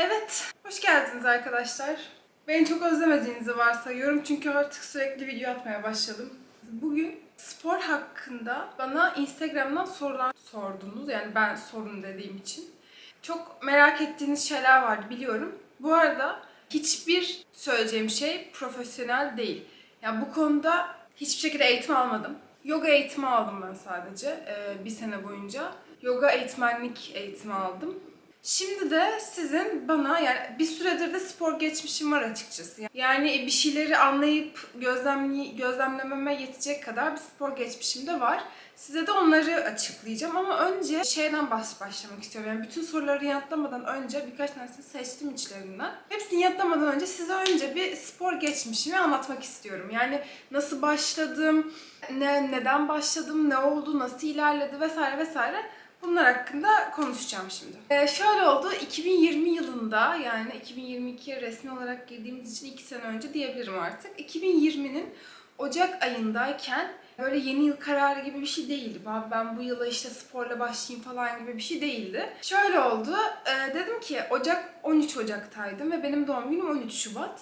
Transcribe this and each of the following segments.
Evet, hoş geldiniz arkadaşlar. Beni çok özlemediğinizi varsayıyorum çünkü artık sürekli video atmaya başladım. Bugün spor hakkında bana Instagram'dan sorular sordunuz. Yani ben sorun dediğim için. Çok merak ettiğiniz şeyler vardı biliyorum. Bu arada hiçbir söyleyeceğim şey profesyonel değil. Yani bu konuda hiçbir şekilde eğitim almadım. Yoga eğitimi aldım ben sadece ee, bir sene boyunca. Yoga eğitmenlik eğitimi aldım. Şimdi de sizin bana yani bir süredir de spor geçmişim var açıkçası. Yani bir şeyleri anlayıp gözlemli, gözlemlememe yetecek kadar bir spor geçmişim de var. Size de onları açıklayacağım ama önce şeyden baş başlamak istiyorum. Yani bütün soruları yanıtlamadan önce birkaç tanesini seçtim içlerinden. Hepsini yanıtlamadan önce size önce bir spor geçmişimi anlatmak istiyorum. Yani nasıl başladım, ne neden başladım, ne oldu, nasıl ilerledi vesaire vesaire. Bunlar hakkında konuşacağım şimdi. Ee, şöyle oldu, 2020 yılında yani 2022'ye resmi olarak girdiğimiz için 2 sene önce diyebilirim artık. 2020'nin Ocak ayındayken böyle yeni yıl kararı gibi bir şey değildi. Ben, bu yıla işte sporla başlayayım falan gibi bir şey değildi. Şöyle oldu, e, dedim ki Ocak 13 Ocak'taydım ve benim doğum günüm 13 Şubat.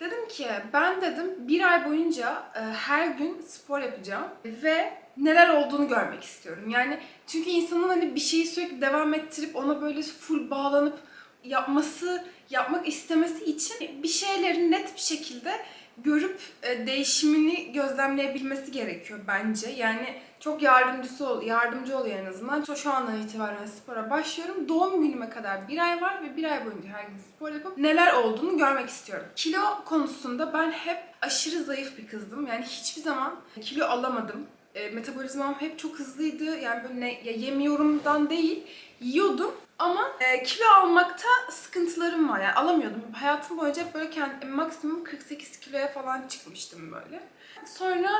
Dedim ki ben dedim bir ay boyunca e, her gün spor yapacağım ve neler olduğunu görmek istiyorum. Yani çünkü insanın hani bir şeyi sürekli devam ettirip ona böyle full bağlanıp yapması, yapmak istemesi için bir şeylerin net bir şekilde görüp e, değişimini gözlemleyebilmesi gerekiyor bence. Yani çok yardımcısı ol, yardımcı oluyor en azından. Şu, andan itibaren spora başlıyorum. Doğum günüme kadar bir ay var ve bir ay boyunca her gün spor yapıp neler olduğunu görmek istiyorum. Kilo konusunda ben hep aşırı zayıf bir kızdım. Yani hiçbir zaman kilo alamadım. E, metabolizmam hep çok hızlıydı. Yani böyle ne, ya yemiyorumdan değil, yiyordum. Ama e, kilo almakta sıkıntılarım var. Yani alamıyordum. Hayatım boyunca hep böyle kendi, maksimum 48 kiloya falan çıkmıştım böyle. Sonra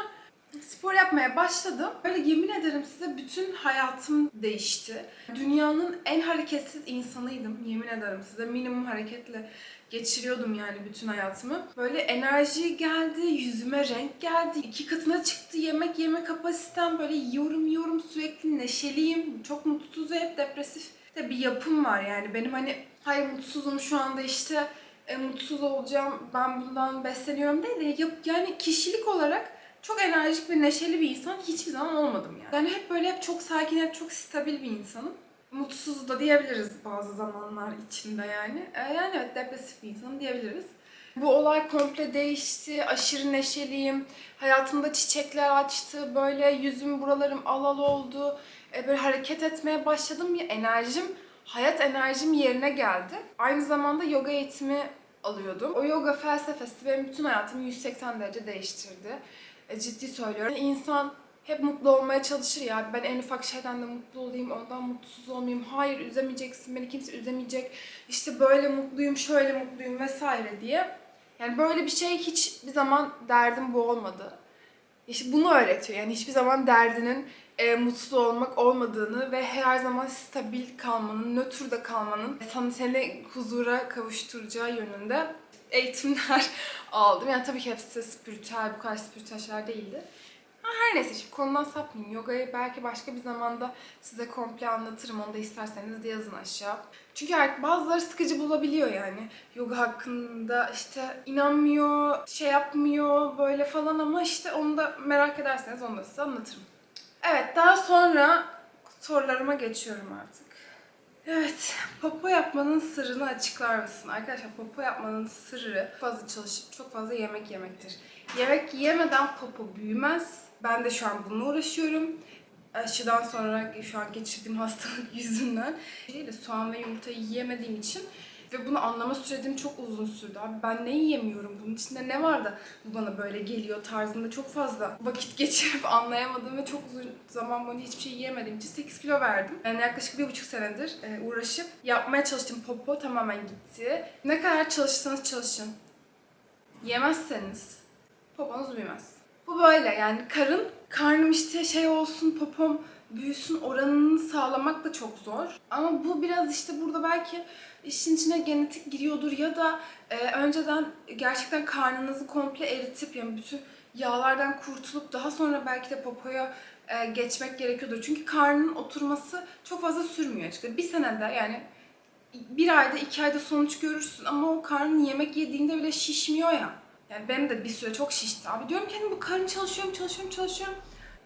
spor yapmaya başladım. Böyle yemin ederim size bütün hayatım değişti. Dünyanın en hareketsiz insanıydım. Yemin ederim size minimum hareketle geçiriyordum yani bütün hayatımı. Böyle enerji geldi, yüzüme renk geldi. iki katına çıktı yemek yeme kapasitem. Böyle yiyorum yiyorum sürekli neşeliyim. Çok mutsuz ve hep depresif de bir yapım var yani. Benim hani hayır mutsuzum şu anda işte e, mutsuz olacağım ben bundan besleniyorum değil de yap, yani kişilik olarak çok enerjik ve neşeli bir insan hiçbir zaman olmadım yani. Yani hep böyle hep çok sakin, hep çok stabil bir insanım. Mutsuz da diyebiliriz bazı zamanlar içinde yani. E, yani evet depresif bir insanım diyebiliriz. Bu olay komple değişti. Aşırı neşeliyim. Hayatımda çiçekler açtı. Böyle yüzüm buralarım al al oldu. E, böyle hareket etmeye başladım. Ya enerjim, hayat enerjim yerine geldi. Aynı zamanda yoga eğitimi alıyordum. O yoga felsefesi benim bütün hayatımı 180 derece değiştirdi. E, ciddi söylüyorum. İnsan hep mutlu olmaya çalışır ya. Ben en ufak şeyden de mutlu olayım, ondan mutsuz olmayayım. Hayır üzemeyeceksin, beni kimse üzemeyecek. İşte böyle mutluyum, şöyle mutluyum vesaire diye. Yani böyle bir şey hiçbir zaman derdim bu olmadı. İşte bunu öğretiyor. Yani hiçbir zaman derdinin e, mutlu olmak olmadığını ve her zaman stabil kalmanın, nötrde kalmanın sana seni huzura kavuşturacağı yönünde eğitimler aldım. Yani tabii ki hepsi spiritüel, bu kadar spiritüel şeyler değildi. Her neyse şimdi konudan sapmayayım. Yogayı belki başka bir zamanda size komple anlatırım. Onu da isterseniz de yazın aşağı. Çünkü bazıları sıkıcı bulabiliyor yani. Yoga hakkında işte inanmıyor, şey yapmıyor böyle falan ama işte onu da merak ederseniz onu da size anlatırım. Evet daha sonra sorularıma geçiyorum artık. Evet, popo yapmanın sırrını açıklar mısın? Arkadaşlar popo yapmanın sırrı çok fazla çalışıp çok fazla yemek yemektir. Yemek yemeden popo büyümez. Ben de şu an bununla uğraşıyorum. Aşıdan sonra şu an geçirdiğim hastalık yüzünden de soğan ve yumurtayı yiyemediğim için ve bunu anlama sürecim çok uzun sürdü. Abi ben ne yiyemiyorum? Bunun içinde ne var da bu bana böyle geliyor tarzında çok fazla vakit geçirip anlayamadım ve çok uzun zaman boyunca hiçbir şey yiyemediğim için 8 kilo verdim. Yani yaklaşık bir buçuk senedir e, uğraşıp yapmaya çalıştım. Popo tamamen gitti. Ne kadar çalışırsanız çalışın. Yemezseniz poponuz büyümez. Bu böyle yani karın, karnım işte şey olsun, popom büyüsün oranını sağlamak da çok zor. Ama bu biraz işte burada belki işin içine genetik giriyordur ya da e, önceden gerçekten karnınızı komple eritip yani bütün yağlardan kurtulup daha sonra belki de popoya e, geçmek gerekiyordur. Çünkü karnın oturması çok fazla sürmüyor açıkçası. Bir senede yani bir ayda iki ayda sonuç görürsün ama o karnın yemek yediğinde bile şişmiyor ya. Yani benim de bir süre çok şişti. Abi diyorum ki hani bu karın çalışıyorum, çalışıyorum, çalışıyorum.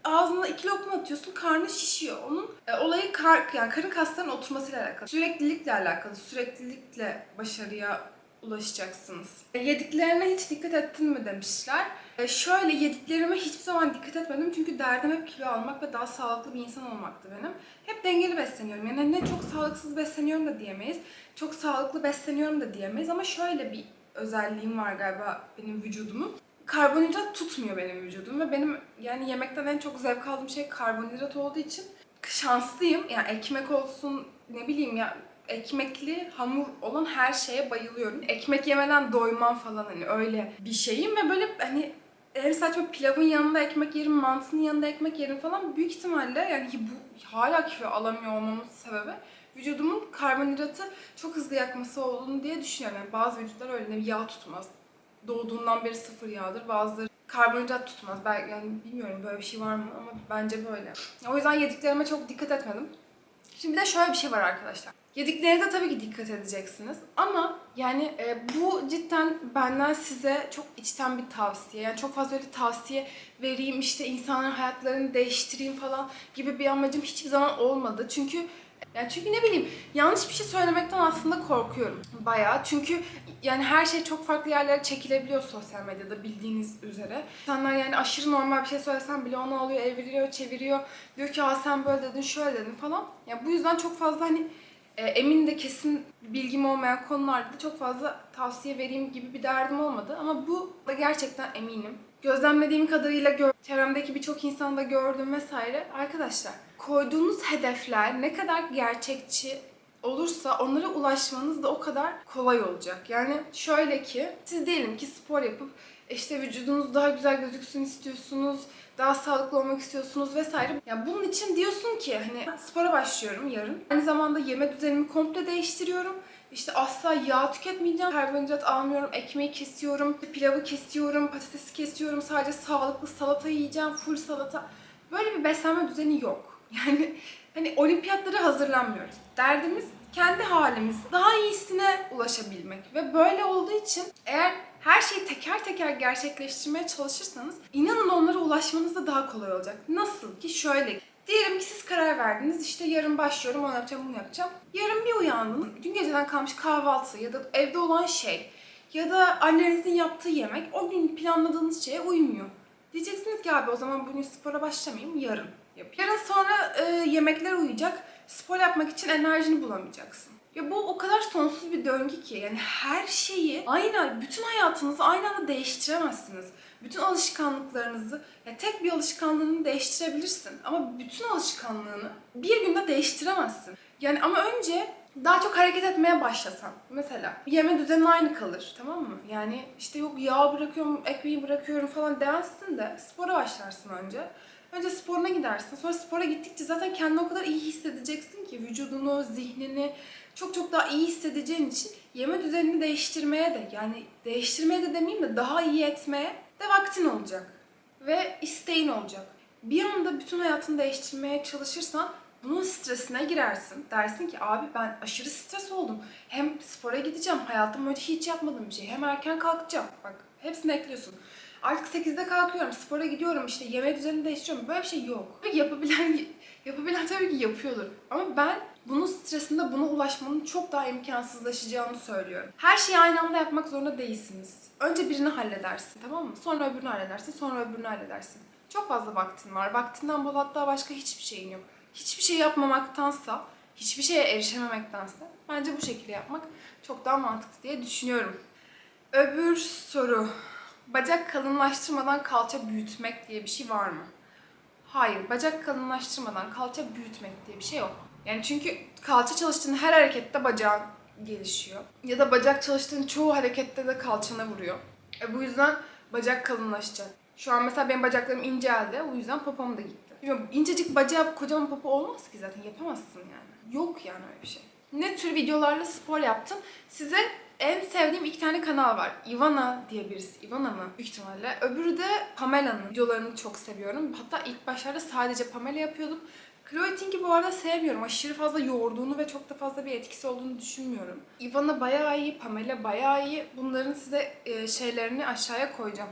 Ağzına iki lokma atıyorsun, karnı şişiyor. Onun e, olayı kar, yani karın kaslarının oturmasıyla alakalı. Süreklilikle alakalı. Süreklilikle başarıya ulaşacaksınız. E, yediklerine hiç dikkat ettin mi demişler. E, şöyle yediklerime hiçbir zaman dikkat etmedim çünkü derdim hep kilo almak ve daha sağlıklı bir insan olmaktı benim. Hep dengeli besleniyorum. Yani ne çok sağlıksız besleniyorum da diyemeyiz. Çok sağlıklı besleniyorum da diyemeyiz ama şöyle bir özelliğim var galiba benim vücudumun. Karbonhidrat tutmuyor benim vücudum ve benim yani yemekten en çok zevk aldığım şey karbonhidrat olduğu için şanslıyım. Yani ekmek olsun ne bileyim ya ekmekli hamur olan her şeye bayılıyorum. Ekmek yemeden doymam falan hani öyle bir şeyim ve böyle hani en saçma pilavın yanında ekmek yerim, mantının yanında ekmek yerim falan büyük ihtimalle yani bu hala kilo alamıyor olmamın sebebi vücudumun karbonhidratı çok hızlı yakması olduğunu diye düşünüyorum. Yani bazı vücutlar öyle yağ tutmaz. Doğduğundan beri sıfır yağdır. Bazıları karbonhidrat tutmaz. Ben yani bilmiyorum böyle bir şey var mı ama bence böyle. O yüzden yediklerime çok dikkat etmedim. Şimdi bir de şöyle bir şey var arkadaşlar. Yediklerinize tabii ki dikkat edeceksiniz. Ama yani e, bu cidden benden size çok içten bir tavsiye. Yani çok fazla öyle tavsiye vereyim işte insanların hayatlarını değiştireyim falan gibi bir amacım hiçbir zaman olmadı. Çünkü yani çünkü ne bileyim yanlış bir şey söylemekten aslında korkuyorum bayağı. Çünkü yani her şey çok farklı yerlere çekilebiliyor sosyal medyada bildiğiniz üzere. İnsanlar yani aşırı normal bir şey söylesen bile onu alıyor, eviriyor, çeviriyor. Diyor ki Aa, sen böyle dedin, şöyle dedin falan. Yani bu yüzden çok fazla hani e, emin de kesin bilgim olmayan konularda da çok fazla tavsiye vereyim gibi bir derdim olmadı. Ama bu da gerçekten eminim. Gözlemlediğim kadarıyla gör, çevremdeki birçok insanda gördüm vesaire. Arkadaşlar koyduğunuz hedefler ne kadar gerçekçi olursa onlara ulaşmanız da o kadar kolay olacak. Yani şöyle ki siz diyelim ki spor yapıp işte vücudunuz daha güzel gözüksün istiyorsunuz, daha sağlıklı olmak istiyorsunuz vesaire. Yani bunun için diyorsun ki hani spora başlıyorum yarın. Aynı zamanda yeme düzenimi komple değiştiriyorum. İşte asla yağ tüketmeyeceğim, karbonhidrat almıyorum, ekmeği kesiyorum, pilavı kesiyorum, patatesi kesiyorum, sadece sağlıklı salata yiyeceğim, full salata. Böyle bir beslenme düzeni yok. Yani hani olimpiyatlara hazırlanmıyoruz. Derdimiz kendi halimiz, daha iyisine ulaşabilmek. Ve böyle olduğu için eğer her şeyi teker teker gerçekleştirmeye çalışırsanız inanın onlara ulaşmanız da daha kolay olacak. Nasıl ki şöyle. Diyelim ki siz karar verdiniz işte yarın başlıyorum onu yapacağım bunu yapacağım. Yarın bir uyandınız. Dün geceden kalmış kahvaltı ya da evde olan şey ya da annenizin yaptığı yemek o gün planladığınız şeye uymuyor. Diyeceksiniz ki abi o zaman bugün spora başlamayayım yarın yapayım. Yarın sonra e, yemekler uyacak. Spor yapmak için enerjini bulamayacaksın. Ya bu o kadar sonsuz bir döngü ki yani her şeyi aynı, bütün hayatınızı aynı anda değiştiremezsiniz. Bütün alışkanlıklarınızı, ya tek bir alışkanlığını değiştirebilirsin ama bütün alışkanlığını bir günde değiştiremezsin. Yani ama önce daha çok hareket etmeye başlasan. Mesela yeme düzenin aynı kalır tamam mı? Yani işte yok yağ bırakıyorum, ekmeği bırakıyorum falan demezsin de spora başlarsın önce. Önce sporuna gidersin. Sonra spora gittikçe zaten kendini o kadar iyi hissedeceksin ki vücudunu, zihnini çok çok daha iyi hissedeceğin için yeme düzenini değiştirmeye de yani değiştirmeye de demeyeyim de daha iyi etmeye de vaktin olacak. Ve isteğin olacak. Bir anda bütün hayatını değiştirmeye çalışırsan bunun stresine girersin. Dersin ki abi ben aşırı stres oldum. Hem spora gideceğim. Hayatım boyunca hiç yapmadığım bir şey. Hem erken kalkacağım. Bak hepsini ekliyorsun. Artık 8'de kalkıyorum, spora gidiyorum, işte yeme düzenini değiştiriyorum. Böyle bir şey yok. Yapabilen, yapabilen tabii ki yapıyordur. Ama ben bunun stresinde buna ulaşmanın çok daha imkansızlaşacağını söylüyorum. Her şeyi aynı anda yapmak zorunda değilsiniz. Önce birini halledersin, tamam mı? Sonra öbürünü halledersin, sonra öbürünü halledersin. Çok fazla vaktin var. Vaktinden bol hatta başka hiçbir şeyin yok. Hiçbir şey yapmamaktansa, hiçbir şeye erişememektense bence bu şekilde yapmak çok daha mantıklı diye düşünüyorum. Öbür soru. Bacak kalınlaştırmadan kalça büyütmek diye bir şey var mı? Hayır, bacak kalınlaştırmadan kalça büyütmek diye bir şey yok. Yani çünkü kalça çalıştığın her harekette bacağın gelişiyor. Ya da bacak çalıştığın çoğu harekette de kalçana vuruyor. E bu yüzden bacak kalınlaşacak. Şu an mesela benim bacaklarım inceldi, o yüzden popom da gitti. Bilmiyorum, incecik bacağı kocaman popo olmaz ki zaten, yapamazsın yani. Yok yani öyle bir şey. Ne tür videolarla spor yaptım? Size en sevdiğim iki tane kanal var. Ivana diye birisi. Ivana mı? Büyük ihtimalle. Öbürü de Pamela'nın videolarını çok seviyorum. Hatta ilk başlarda sadece Pamela yapıyordum. Chloe Ting'i bu arada sevmiyorum. Aşırı fazla yoğurduğunu ve çok da fazla bir etkisi olduğunu düşünmüyorum. Ivana bayağı iyi, Pamela bayağı iyi. Bunların size e, şeylerini aşağıya koyacağım.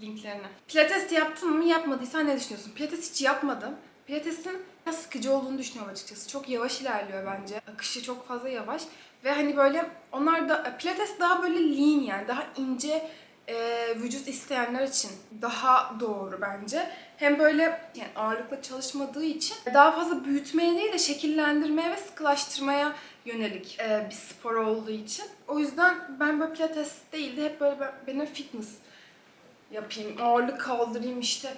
Linklerini. Pilates yaptın mı? Yapmadıysan ne düşünüyorsun? Pilates hiç yapmadım. Pilates'in biraz sıkıcı olduğunu düşünüyorum açıkçası. Çok yavaş ilerliyor bence. Akışı çok fazla yavaş. Ve hani böyle onlar da Pilates daha böyle lean yani daha ince e, vücut isteyenler için daha doğru bence. Hem böyle yani ağırlıkla çalışmadığı için daha fazla büyütmeye değil de şekillendirmeye ve sıkılaştırmaya yönelik e, bir spor olduğu için. O yüzden ben böyle pilates değil de hep böyle ben- benim fitness yapayım, ağırlık kaldırayım işte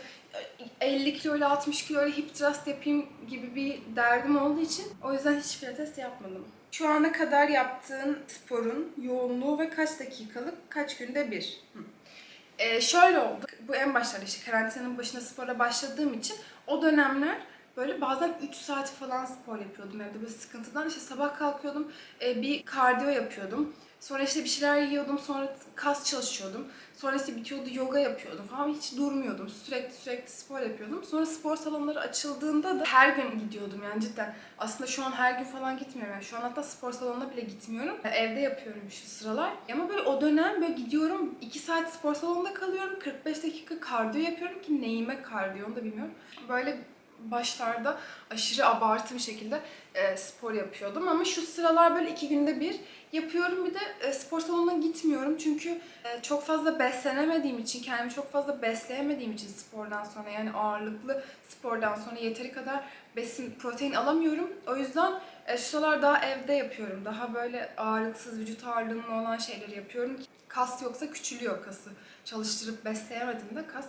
50 kilo ile 60 kilo ile hip thrust yapayım gibi bir derdim olduğu için o yüzden hiç pilates yapmadım. Şu ana kadar yaptığın sporun yoğunluğu ve kaç dakikalık, kaç günde bir? Ee, şöyle oldu. Bu en başlarda işte karantinanın başına spora başladığım için o dönemler böyle bazen 3 saat falan spor yapıyordum evde böyle sıkıntıdan. İşte sabah kalkıyordum, e, bir kardiyo yapıyordum. Sonra işte bir şeyler yiyordum, sonra kas çalışıyordum. Sonra işte bitiyordu yoga yapıyordum falan hiç durmuyordum. Sürekli sürekli spor yapıyordum. Sonra spor salonları açıldığında da her gün gidiyordum yani cidden. Aslında şu an her gün falan gitmiyorum yani. Şu an hatta spor salonuna bile gitmiyorum. Evde yapıyorum şu sıralar. Ama böyle o dönem böyle gidiyorum 2 saat spor salonunda kalıyorum. 45 dakika kardiyo yapıyorum ki neyime kardiyo onu da bilmiyorum. Böyle başlarda aşırı abartı bir şekilde e, spor yapıyordum. Ama şu sıralar böyle iki günde bir yapıyorum. Bir de e, spor salonuna gitmiyorum. Çünkü e, çok fazla beslenemediğim için kendimi çok fazla besleyemediğim için spordan sonra yani ağırlıklı spordan sonra yeteri kadar besin protein alamıyorum. O yüzden e, şu sıralar daha evde yapıyorum. Daha böyle ağırlıksız vücut ağırlığının olan şeyleri yapıyorum kas yoksa küçülüyor kası. Çalıştırıp besleyemediğimde kas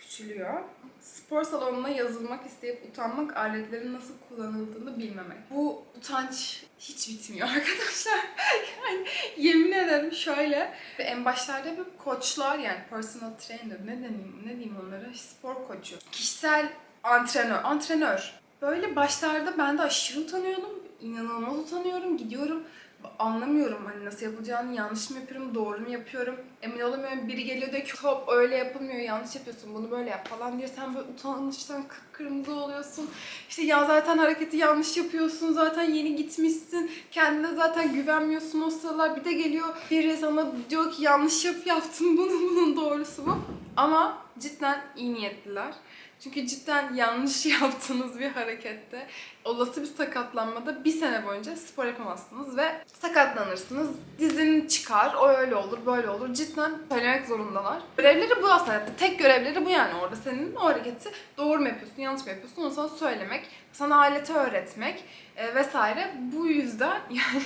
küçülüyor. Spor salonuna yazılmak isteyip utanmak, aletlerin nasıl kullanıldığını bilmemek. Bu utanç hiç bitmiyor arkadaşlar. yani yemin ederim şöyle. En başlarda bir koçlar yani personal trainer ne diyeyim, ne diyeyim onlara? Spor koçu. Kişisel antrenör, antrenör. Böyle başlarda ben de aşırı utanıyordum. İnanılmaz utanıyorum. Gidiyorum anlamıyorum hani nasıl yapılacağını, yanlış mı yapıyorum, doğru mu yapıyorum, emin olamıyorum. Biri geliyor diyor ki hop öyle yapılmıyor, yanlış yapıyorsun, bunu böyle yap falan diyor. Sen böyle utanmıştan kıpkırmızı oluyorsun. İşte ya zaten hareketi yanlış yapıyorsun, zaten yeni gitmişsin, kendine zaten güvenmiyorsun o sıralar. Bir de geliyor biri sana diyor ki yanlış yap yaptın, bunun bunun doğrusu bu. Ama cidden iyi niyetliler. Çünkü cidden yanlış yaptığınız bir harekette olası bir sakatlanmada bir sene boyunca spor yapamazsınız ve sakatlanırsınız. Dizin çıkar, o öyle olur, böyle olur. Cidden söylemek zorundalar. Görevleri bu aslında. Tek görevleri bu yani orada. Senin o hareketi doğru mu yapıyorsun, yanlış mı yapıyorsun onu sana söylemek, sana aleti öğretmek e, vesaire. Bu yüzden yani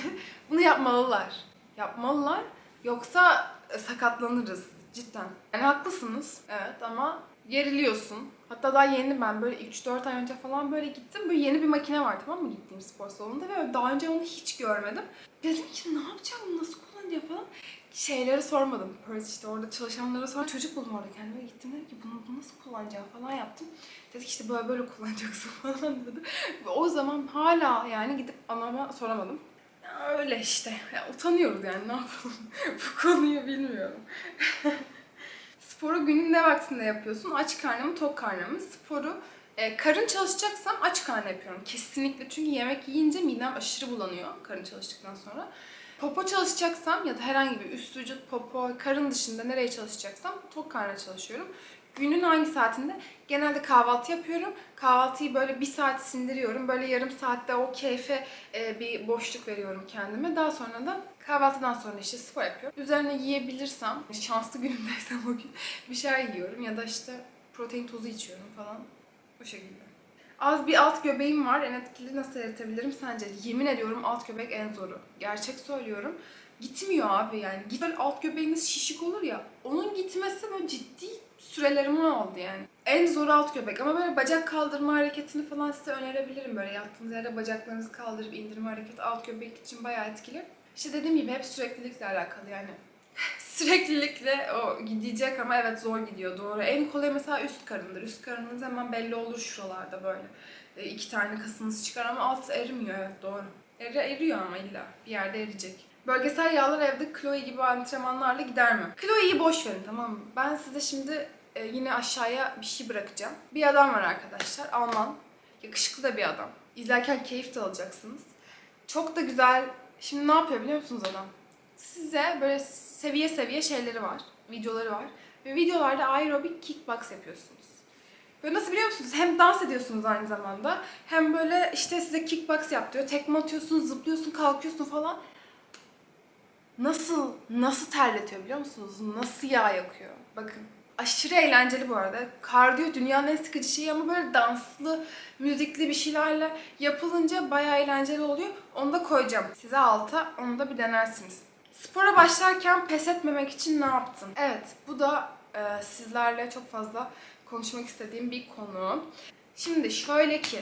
bunu yapmalılar. Yapmalılar. Yoksa e, sakatlanırız cidden. Yani haklısınız. Evet ama geriliyorsun. Hatta daha yeni ben böyle 3-4 ay önce falan böyle gittim. Böyle yeni bir makine var tamam mı gittiğim spor salonunda ve daha önce onu hiç görmedim. Dedim ki ne yapacağım nasıl kullanacağım falan. Şeyleri sormadım. Böyle işte orada çalışanlara sonra çocuk buldum orada kendime gittim dedim ki bunu, bunu nasıl kullanacağım falan yaptım. Dedi ki işte böyle böyle kullanacaksın falan dedi. Ve o zaman hala yani gidip anama soramadım. Ya öyle işte. Ya utanıyoruz yani ne yapalım. Bu konuyu bilmiyorum. Sporu günün ne vaktinde yapıyorsun? Aç karnı mı, tok karnı mı? Sporu e, karın çalışacaksam aç karnı yapıyorum. Kesinlikle. Çünkü yemek yiyince midem aşırı bulanıyor karın çalıştıktan sonra. Popo çalışacaksam ya da herhangi bir üst vücut, popo, karın dışında nereye çalışacaksam tok karnına çalışıyorum. Günün hangi saatinde? Genelde kahvaltı yapıyorum. Kahvaltıyı böyle bir saat sindiriyorum. Böyle yarım saatte o keyfe e, bir boşluk veriyorum kendime. Daha sonra da kahvaltıdan sonra işte spor yapıyorum. Üzerine yiyebilirsem, şanslı günümdeysem o gün bir şeyler yiyorum. Ya da işte protein tozu içiyorum falan. Bu şekilde. Az bir alt göbeğim var. En etkili nasıl eritebilirim sence? Yemin ediyorum alt göbek en zoru. Gerçek söylüyorum. Gitmiyor abi yani. Git alt göbeğiniz şişik olur ya. Onun gitmesi böyle ciddi sürelerimi aldı yani. En zor alt göbek ama böyle bacak kaldırma hareketini falan size önerebilirim. Böyle yattığınız yerde bacaklarınızı kaldırıp indirme hareketi alt göbek için bayağı etkili. İşte dediğim gibi hep süreklilikle alakalı yani. Süreklilikle o gidecek ama evet zor gidiyor doğru. En kolay mesela üst karındır. Üst karınınız hemen belli olur şuralarda böyle. E, iki tane kasınız çıkar ama alt erimiyor evet doğru. Eri, eriyor ama illa bir yerde eriyecek. Bölgesel yağlar evde Chloe gibi antrenmanlarla gider mi? Chloe'yi boş verin tamam mı? Ben size şimdi e, yine aşağıya bir şey bırakacağım. Bir adam var arkadaşlar Alman. Yakışıklı da bir adam. İzlerken keyif de alacaksınız. Çok da güzel. Şimdi ne yapıyor biliyor musunuz adam? Size böyle seviye seviye şeyleri var. Videoları var. Ve videolarda aerobik kickbox yapıyorsunuz. Böyle nasıl biliyor musunuz? Hem dans ediyorsunuz aynı zamanda. Hem böyle işte size kickbox yap diyor. Tekme atıyorsun, zıplıyorsun, kalkıyorsun falan. Nasıl, nasıl terletiyor biliyor musunuz? Nasıl yağ yakıyor? Bakın. Aşırı eğlenceli bu arada. Kardiyo dünyanın en sıkıcı şeyi ama böyle danslı, müzikli bir şeylerle yapılınca bayağı eğlenceli oluyor. Onu da koyacağım size alta. Onu da bir denersiniz. Spora başlarken pes etmemek için ne yaptın? Evet, bu da e, sizlerle çok fazla konuşmak istediğim bir konu. Şimdi şöyle ki,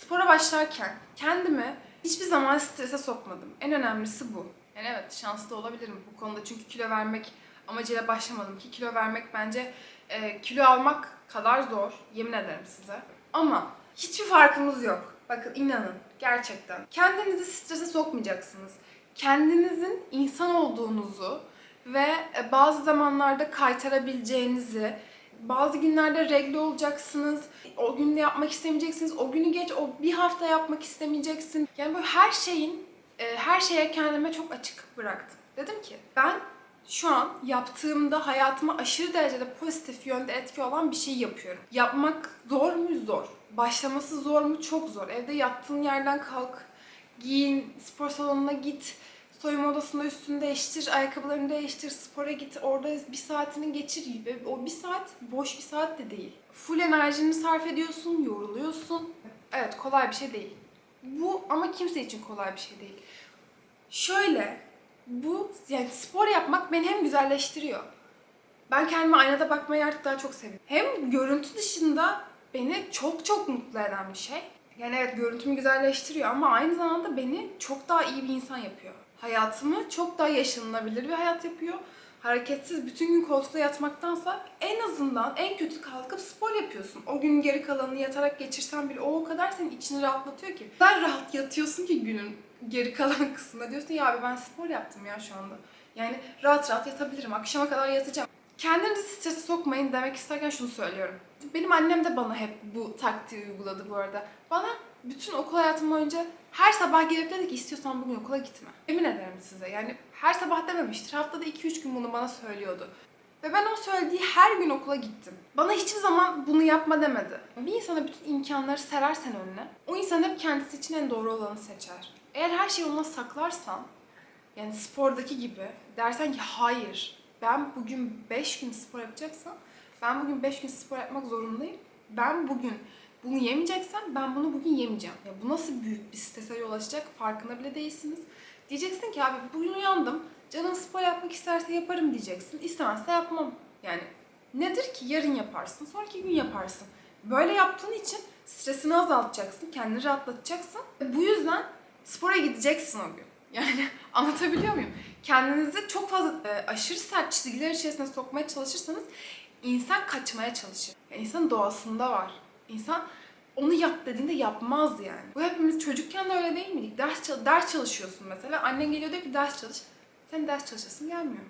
spora başlarken kendimi hiçbir zaman strese sokmadım. En önemlisi bu. Yani evet şanslı olabilirim bu konuda çünkü kilo vermek amacıyla başlamadım ki kilo vermek bence e, kilo almak kadar zor. Yemin ederim size. Ama hiçbir farkımız yok. Bakın inanın gerçekten. Kendinizi strese sokmayacaksınız. Kendinizin insan olduğunuzu ve e, bazı zamanlarda kaytarabileceğinizi, bazı günlerde regle olacaksınız. O günde yapmak istemeyeceksiniz. O günü geç, o bir hafta yapmak istemeyeceksin. Yani böyle her şeyin, e, her şeye kendime çok açık bıraktım. Dedim ki ben şu an yaptığımda hayatıma aşırı derecede pozitif yönde etki olan bir şey yapıyorum. Yapmak zor mu? Zor. Başlaması zor mu? Çok zor. Evde yattığın yerden kalk, giyin, spor salonuna git, soyunma odasında üstünü değiştir, ayakkabılarını değiştir, spora git, orada bir saatini geçir ve o bir saat boş bir saat de değil. Full enerjini sarf ediyorsun, yoruluyorsun. Evet kolay bir şey değil. Bu ama kimse için kolay bir şey değil. Şöyle, bu yani spor yapmak beni hem güzelleştiriyor. Ben kendime aynada bakmayı artık daha çok seviyorum. Hem görüntü dışında beni çok çok mutlu eden bir şey. Yani evet görüntümü güzelleştiriyor ama aynı zamanda beni çok daha iyi bir insan yapıyor. Hayatımı çok daha yaşanılabilir bir hayat yapıyor. Hareketsiz bütün gün koltukta yatmaktansa en azından en kötü kalkıp spor yapıyorsun. O gün geri kalanını yatarak geçirsen bile o o kadar senin içini rahatlatıyor ki. Sen rahat yatıyorsun ki günün geri kalan kısmında diyorsun ya abi ben spor yaptım ya şu anda. Yani rahat rahat yatabilirim. Akşama kadar yatacağım. Kendinizi strese sokmayın demek isterken şunu söylüyorum. Benim annem de bana hep bu taktiği uyguladı bu arada. Bana bütün okul hayatım boyunca her sabah gelip dedi ki istiyorsan bugün okula gitme. Emin ederim size yani her sabah dememiştir. Haftada 2-3 gün bunu bana söylüyordu. Ve ben o söylediği her gün okula gittim. Bana hiçbir zaman bunu yapma demedi. Bir insana bütün imkanları serersen önüne, o insan hep kendisi için en doğru olanı seçer. Eğer her şeyi ona saklarsan, yani spordaki gibi dersen ki hayır ben bugün 5 gün spor yapacaksam ben bugün 5 gün spor yapmak zorundayım. Ben bugün bunu yemeyeceksem ben bunu bugün yemeyeceğim. Ya bu nasıl büyük bir strese yol açacak farkında bile değilsiniz. Diyeceksin ki abi bugün uyandım. Canım spor yapmak isterse yaparım diyeceksin. İstemezse yapmam. Yani nedir ki yarın yaparsın, sonraki gün yaparsın. Böyle yaptığın için stresini azaltacaksın, kendini rahatlatacaksın. Bu yüzden spora gideceksin o gün. Yani anlatabiliyor muyum? Kendinizi çok fazla e, aşırı sert çizgiler içerisine sokmaya çalışırsanız insan kaçmaya çalışır. Yani insanın doğasında var. İnsan onu yap dediğinde yapmaz yani. Bu hepimiz çocukken de öyle değil miydik? Ders, ders çalışıyorsun mesela. Annen geliyor diyor ki ders çalış. Sen ders çalışasın gelmiyor.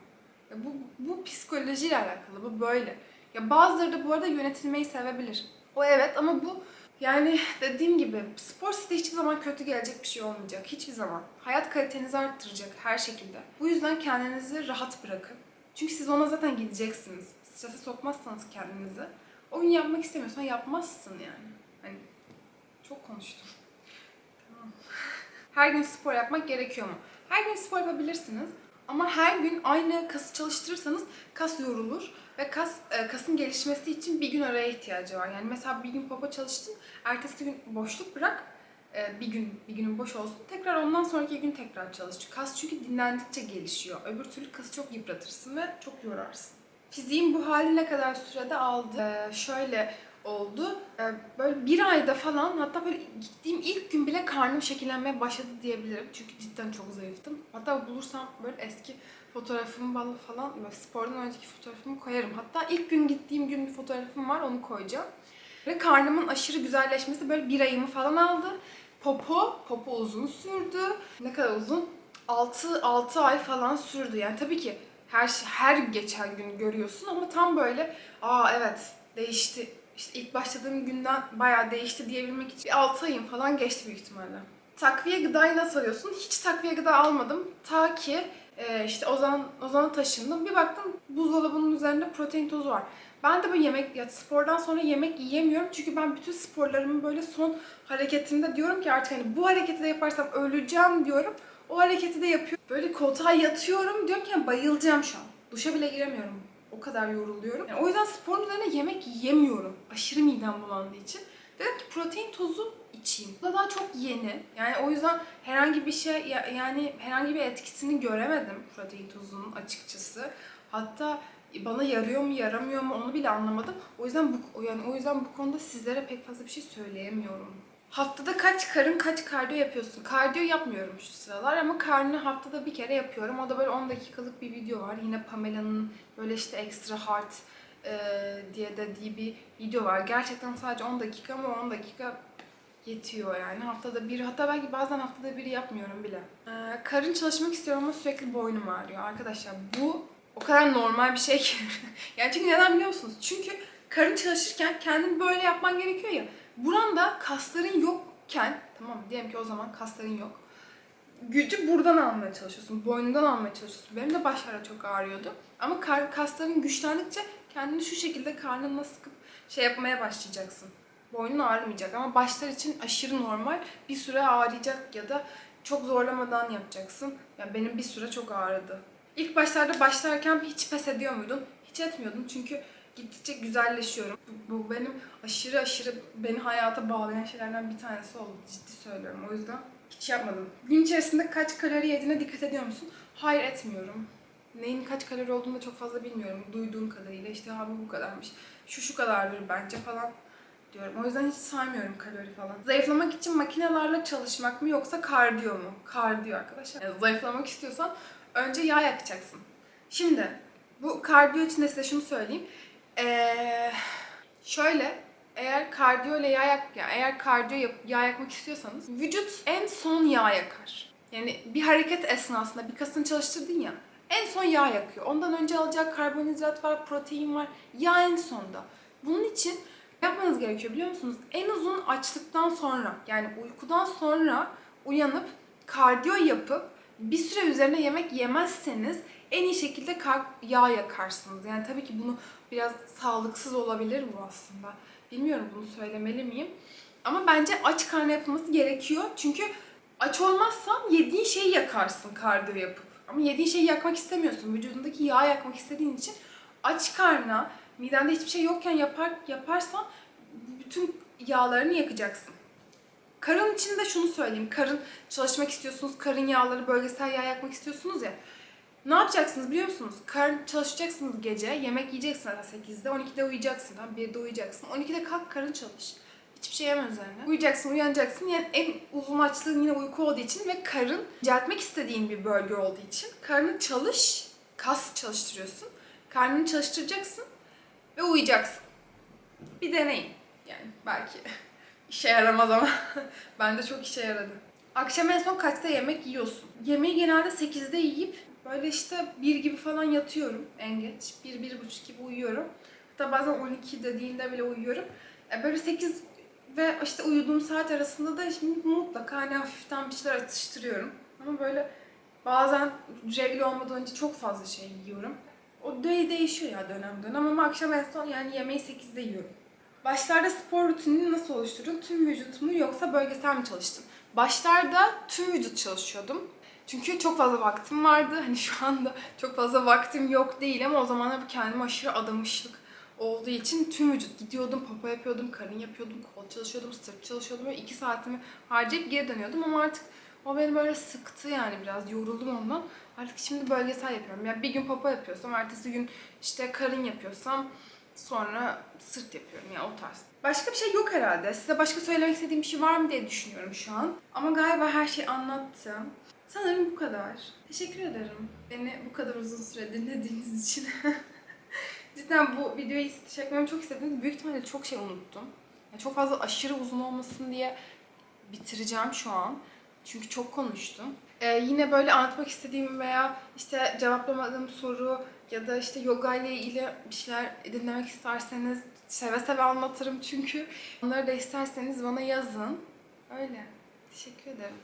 Ya bu, bu psikolojiyle alakalı. Bu böyle. Ya bazıları da bu arada yönetilmeyi sevebilir. O evet ama bu yani dediğim gibi spor size hiçbir zaman kötü gelecek bir şey olmayacak. Hiçbir zaman. Hayat kalitenizi arttıracak her şekilde. Bu yüzden kendinizi rahat bırakın. Çünkü siz ona zaten gideceksiniz. Strese sokmazsanız kendinizi. O gün yapmak istemiyorsan yapmazsın yani. Hani çok konuştum. Tamam. Her gün spor yapmak gerekiyor mu? Her gün spor yapabilirsiniz. Ama her gün aynı kası çalıştırırsanız kas yorulur ve kas e, kasın gelişmesi için bir gün araya ihtiyacı var. Yani mesela bir gün popo çalıştın, ertesi gün boşluk bırak, e, bir gün bir günün boş olsun. Tekrar ondan sonraki gün tekrar çalış. Kas çünkü dinlendikçe gelişiyor. Öbür türlü kası çok yıpratırsın ve çok yorarsın. Fiziğim bu hali ne kadar sürede aldı? Ee, şöyle oldu. Böyle bir ayda falan hatta böyle gittiğim ilk gün bile karnım şekillenmeye başladı diyebilirim. Çünkü cidden çok zayıftım. Hatta bulursam böyle eski fotoğrafımı falan böyle spordan önceki fotoğrafımı koyarım. Hatta ilk gün gittiğim gün bir fotoğrafım var onu koyacağım. Ve karnımın aşırı güzelleşmesi böyle bir ayımı falan aldı. Popo, popo uzun sürdü. Ne kadar uzun? 6, 6 ay falan sürdü. Yani tabii ki her şey, her geçen gün görüyorsun ama tam böyle aa evet değişti işte ilk başladığım günden bayağı değişti diyebilmek için bir 6 ayım falan geçti büyük ihtimalle. Takviye gıdayı nasıl alıyorsun? Hiç takviye gıda almadım. Ta ki e, işte Ozan, Ozan'a taşındım. Bir baktım buzdolabının üzerinde protein tozu var. Ben de böyle yemek, ya spordan sonra yemek yiyemiyorum. Çünkü ben bütün sporlarımı böyle son hareketimde diyorum ki artık hani bu hareketi de yaparsam öleceğim diyorum. O hareketi de yapıyorum. Böyle koltuğa yatıyorum diyorum ki yani bayılacağım şu an. Duşa bile giremiyorum. O kadar yoruluyorum. Yani o yüzden sporun üzerine yemek yiyemiyorum. Aşırı midem bulandığı için. Dedim ki protein tozu içeyim. Bu da daha çok yeni. Yani o yüzden herhangi bir şey ya- yani herhangi bir etkisini göremedim protein tozunun açıkçası. Hatta bana yarıyor mu yaramıyor mu onu bile anlamadım. O yüzden bu yani o yüzden bu konuda sizlere pek fazla bir şey söyleyemiyorum. Haftada kaç karın kaç kardiyo yapıyorsun? Kardiyo yapmıyorum şu sıralar ama karnı haftada bir kere yapıyorum. O da böyle 10 dakikalık bir video var. Yine Pamela'nın böyle işte extra hard e, diye dediği bir video var. Gerçekten sadece 10 dakika ama 10 dakika yetiyor yani. Haftada bir hatta belki bazen haftada bir yapmıyorum bile. Ee, karın çalışmak istiyorum ama sürekli boynum ağrıyor. Arkadaşlar bu o kadar normal bir şey ki. yani çünkü neden biliyor musunuz? Çünkü karın çalışırken kendini böyle yapman gerekiyor ya. Buranda kasların yokken, tamam diyelim ki o zaman kasların yok. Gücü buradan almaya çalışıyorsun, boynundan almaya çalışıyorsun. Benim de başlarda çok ağrıyordu. Ama kasların güçlendikçe kendini şu şekilde karnına sıkıp şey yapmaya başlayacaksın. Boynun ağrımayacak ama başlar için aşırı normal. Bir süre ağrıyacak ya da çok zorlamadan yapacaksın. Yani benim bir süre çok ağrıdı. İlk başlarda başlarken hiç pes ediyor muydun? Hiç etmiyordum çünkü gittikçe güzelleşiyorum. Bu, bu benim aşırı aşırı beni hayata bağlayan şeylerden bir tanesi oldu. Ciddi söylüyorum. O yüzden hiç yapmadım. Gün içerisinde kaç kalori yediğine dikkat ediyor musun? Hayır etmiyorum. Neyin kaç kalori olduğunu da çok fazla bilmiyorum. Duyduğum kadarıyla işte abi bu kadarmış. Şu şu kadardır bence falan diyorum. O yüzden hiç saymıyorum kalori falan. Zayıflamak için makinelerle çalışmak mı yoksa kardiyo mu? Kardiyo arkadaşlar. Yani zayıflamak istiyorsan önce yağ yakacaksın. Şimdi bu kardiyo için de size şunu söyleyeyim. Ee, şöyle eğer kardiyo ile yağ yak, yani eğer kardiyo yap, yağ yakmak istiyorsanız vücut en son yağ yakar. Yani bir hareket esnasında bir kasını çalıştırdın ya en son yağ yakıyor. Ondan önce alacak karbonhidrat var, protein var. Yağ en sonda. Bunun için yapmanız gerekiyor biliyor musunuz? En uzun açlıktan sonra yani uykudan sonra uyanıp kardiyo yapıp bir süre üzerine yemek yemezseniz en iyi şekilde yağ yakarsınız. Yani tabii ki bunu biraz sağlıksız olabilir bu aslında. Bilmiyorum bunu söylemeli miyim? Ama bence aç karnına yapılması gerekiyor. Çünkü aç olmazsan yediğin şeyi yakarsın kardiyo yapıp. Ama yediğin şeyi yakmak istemiyorsun. Vücudundaki yağı yakmak istediğin için aç karnına midende hiçbir şey yokken yapar, yaparsan bütün yağlarını yakacaksın. Karın için de şunu söyleyeyim. Karın çalışmak istiyorsunuz, karın yağları, bölgesel yağ yakmak istiyorsunuz ya. Ne yapacaksınız biliyor musunuz? Karın çalışacaksınız gece, yemek yiyeceksin zaten 8'de, 12'de uyuyacaksın. Tamam, 1'de uyuyacaksın. 12'de kalk karın çalış. Hiçbir şey yeme üzerine. Uyuyacaksın, uyanacaksın. Yani en uzun açlığın yine uyku olduğu için ve karın inceltmek istediğin bir bölge olduğu için karnı çalış, kas çalıştırıyorsun. Karnını çalıştıracaksın ve uyuyacaksın. Bir deneyin. Yani belki işe yaramaz ama bende çok işe yaradı. Akşam en son kaçta yemek yiyorsun? Yemeği genelde 8'de yiyip böyle işte 1 gibi falan yatıyorum en geç. 1 bir, buçuk gibi uyuyorum. Hatta bazen 12 dediğinde bile uyuyorum. E böyle 8 ve işte uyuduğum saat arasında da şimdi mutlaka hani hafiften bir şeyler atıştırıyorum. Ama böyle bazen regl olmadan önce çok fazla şey yiyorum. O de değişiyor ya dönem dönem ama akşam en son yani yemeği 8'de yiyorum. Başlarda spor rutinini nasıl oluşturdun? Tüm vücut mu yoksa bölgesel mi çalıştın? Başlarda tüm vücut çalışıyordum. Çünkü çok fazla vaktim vardı. Hani şu anda çok fazla vaktim yok değil ama o zamanlar kendime aşırı adamışlık olduğu için tüm vücut gidiyordum, popo yapıyordum, karın yapıyordum, kol çalışıyordum, sırt çalışıyordum. Böyle iki saatimi harcayıp geri dönüyordum ama artık o beni böyle sıktı yani biraz yoruldum ondan. Artık şimdi bölgesel yapıyorum. Yani bir gün popo yapıyorsam, ertesi gün işte karın yapıyorsam sonra sırt yapıyorum yani o tarz. Başka bir şey yok herhalde. Size başka söylemek istediğim bir şey var mı diye düşünüyorum şu an. Ama galiba her şeyi anlattım. Sanırım bu kadar. Teşekkür ederim. Beni bu kadar uzun süre dinlediğiniz için. Cidden bu videoyu çekmemi çok istediniz. Büyük ihtimalle çok şey unuttum. Yani çok fazla aşırı uzun olmasın diye bitireceğim şu an. Çünkü çok konuştum. Ee, yine böyle anlatmak istediğim veya işte cevaplamadığım soru ya da işte yoga ile ilgili bir şeyler dinlemek isterseniz seve seve anlatırım çünkü. Onları da isterseniz bana yazın. Öyle. Teşekkür ederim.